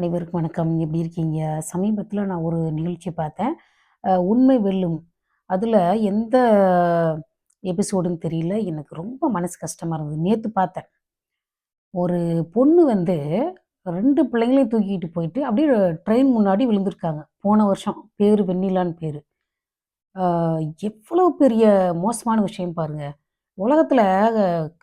அனைவருக்கும் வணக்கம். எப்படி இருக்கீங்க? சமீபத்தில் நான் ஒரு நிகழ்ச்சி பார்த்தேன். உண்மை வெல்லும். அதில் எந்த எபிசோடுன்னு தெரியல. எனக்கு ரொம்ப மனசு கஷ்டமாக இருந்தது. நேற்று பார்த்தேன். ஒரு பொண்ணு வந்து ரெண்டு பிள்ளைங்களையும் தூக்கிட்டு போயிட்டு அப்படியே ட்ரெயின் முன்னாடி விழுந்திருக்காங்க. போன வருஷம். பேர் வெண்ணிலான்னு பேர். எவ்வளோ பெரிய மோசமான விஷயம் பாருங்க. உலகத்தில்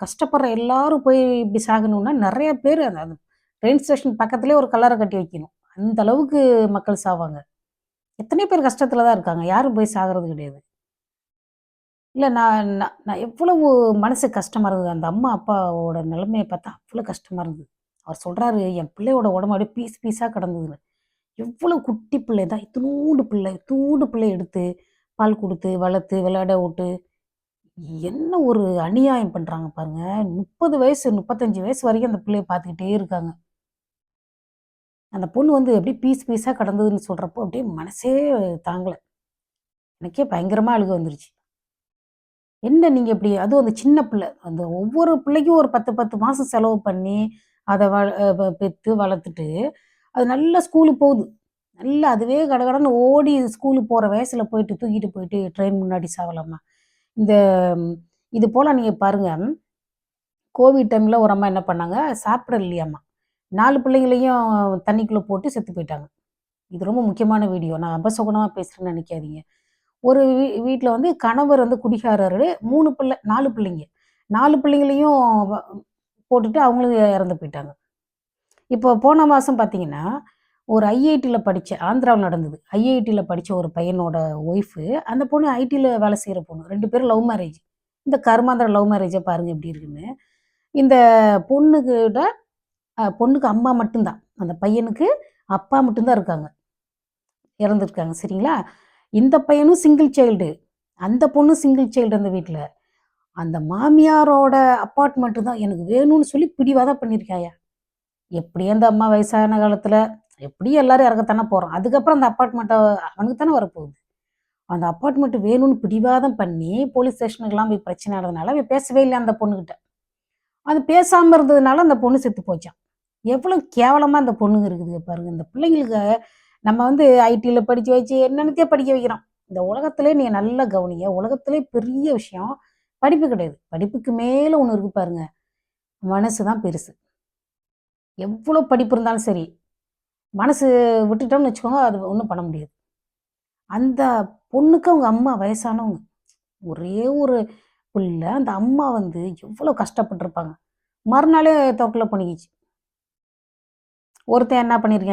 கஷ்டப்படுற எல்லாரும் போய் இப்படி சாகணும்னா நிறைய பேர் அந்த அந்த ட்ரெயின் ஸ்டேஷன் பக்கத்துலேயே ஒரு கல்லறை கட்டி வைக்கணும். அந்த அளவுக்கு மக்கள் சாவாங்க. எத்தனை பேர் கஷ்டத்தில் தான் இருக்காங்க. யாரும் போய் சாகிறது கிடையாது. இல்லை நான் நான் நான் எவ்வளவு மனசு கஷ்டமாக இருந்தது. அந்த அம்மா அப்பாவோட நிலைமையை பார்த்தா அவ்வளோ கஷ்டமாக இருந்தது. அவர் சொல்கிறாரு என் பிள்ளையோட உடம்பு அப்படியே பீஸ் பீஸாக கிடந்ததுன்னு. எவ்வளோ குட்டி பிள்ளை தான். இத்தினூண்டு பிள்ளை இத்தினூண்டு பிள்ளை எடுத்து பால் கொடுத்து வளர்த்து விளையாட விட்டு என்ன ஒரு அநியாயம் பண்ணுறாங்க பாருங்கள் முப்பது வயசு முப்பத்தஞ்சு வயசு வரைக்கும் அந்த பிள்ளைய பார்த்துக்கிட்டே இருக்காங்க. அந்த பொண்ணு வந்து அப்படியே பீஸ் பீஸாக கடந்ததுன்னு சொல்கிறப்போ அப்படியே மனசே தாங்கலை. எனக்கே பயங்கரமாக அழுக வந்துருச்சு. என்ன நீங்கள் இப்படி அதுவும் அந்த சின்ன பிள்ளை அந்த ஒவ்வொரு பிள்ளைக்கும் ஒரு பத்து பத்து மாதம் செலவு பண்ணி அதை வ பெற்று வளர்த்துட்டு அது நல்லா ஸ்கூலுக்கு போகுது. நல்லா அதுவே கடகடன்னு ஓடி ஸ்கூலுக்கு போகிற வயசில் போயிட்டு தூக்கிட்டு போயிட்டு ட்ரெயின் முன்னாடி சாவலாமா இந்த இது போல் நீங்கள் பாருங்கள் கோவிட் டைமில் ஒரு அம்மா என்ன பண்ணாங்க? சாப்பிட இல்லையாம்மா நாலு பிள்ளைங்களையும் தண்ணிக்குள்ளே போட்டு செத்து போயிட்டாங்க. இது ரொம்ப முக்கியமான வீடியோ. நான் அபசகுணமாக பேசுகிறேன்னு நினைக்காதீங்க. ஒரு வீ வீட்டில் வந்து கணவர் வந்து குடிகாரர் மூணு பிள்ளை நாலு பிள்ளைங்க. நாலு பிள்ளைங்களையும் போட்டுட்டு அவங்களும் இறந்து போயிட்டாங்க. இப்போ போன மாதம் பார்த்தீங்கன்னா ஒரு ஐஐடியில் படித்த ஆந்திராவில் நடந்தது. ஐஐடியில் படித்த ஒரு பையனோட ஒய்ஃபு அந்த பொண்ணு ஐடியில் வேலை செய்கிற பொண்ணு. ரெண்டு பேரும் லவ் மேரேஜ். இந்த கருமாந்திர லவ் மேரேஜை பாருங்கள் எப்படி இருக்குன்னு. இந்த பொண்ணுக்கிட்ட பொண்ணுக்கு அம்மா மட்டும்தான். அந்த பையனுக்கு அப்பா மட்டும்தான் இருக்காங்க. இறந்துருக்காங்க சரிங்களா? இந்த பையனும் சிங்கிள் சைல்டு அந்த பொண்ணும் சிங்கிள் சைல்டு அந்த வீட்டில் அந்த மாமியாரோட அப்பார்ட்மெண்ட்டு தான் எனக்கு வேணும்னு சொல்லி பிடிவாதான் பண்ணியிருக்காயா எப்படி அந்த அம்மா வயசான காலத்தில்? எப்படியும் எல்லாரும் இறக்கத்தானே போகிறோம் அதுக்கப்புறம் அந்த அப்பார்ட்மெண்ட்டை அவனுக்கு தானே வரப்போகுது. அந்த அப்பார்ட்மெண்ட் வேணும்னு பிடிவாதம் பண்ணி போலீஸ் ஸ்டேஷனுக்கெல்லாம் போய் பிரச்சனை ஆனதுனால அவன் பேசவே இல்லை அந்த பொண்ணுக்கிட்ட அது பேசாமல் இருந்ததுனால அந்த பொண்ணு செத்து போச்சான் எவ்வளோ கேவலமாக அந்த பொண்ணுங்க இருக்குது பாருங்க. இந்த பிள்ளைங்களுக்கு நம்ம வந்து ஐடியில் படித்து வச்சு என்னென்னத்தையே படிக்க வைக்கிறோம். இந்த உலகத்திலே நீங்கள் நல்லா கவனிங்க. உலகத்திலே பெரிய விஷயம் படிப்பு கிடையாது. படிப்புக்கு மேலே ஒன்று இருக்கு பாருங்க. மனசு தான் பெருசு. எவ்வளோ படிப்பு இருந்தாலும் சரி மனசு விட்டுட்டோம்னு வச்சுக்கோங்க அது ஒன்றும் பண்ண முடியாது. அந்த பொண்ணுக்கு அவங்க அம்மா வயசானவங்க. ஒரே ஒரு பிள்ளை அந்த அம்மா வந்து எவ்வளோ கஷ்டப்பட்டிருப்பாங்க. மறுநாளே தற்கொலை பண்ணிக்கிச்சு. ஒருத்தன் என்ன பண்ணியிருக்கேன்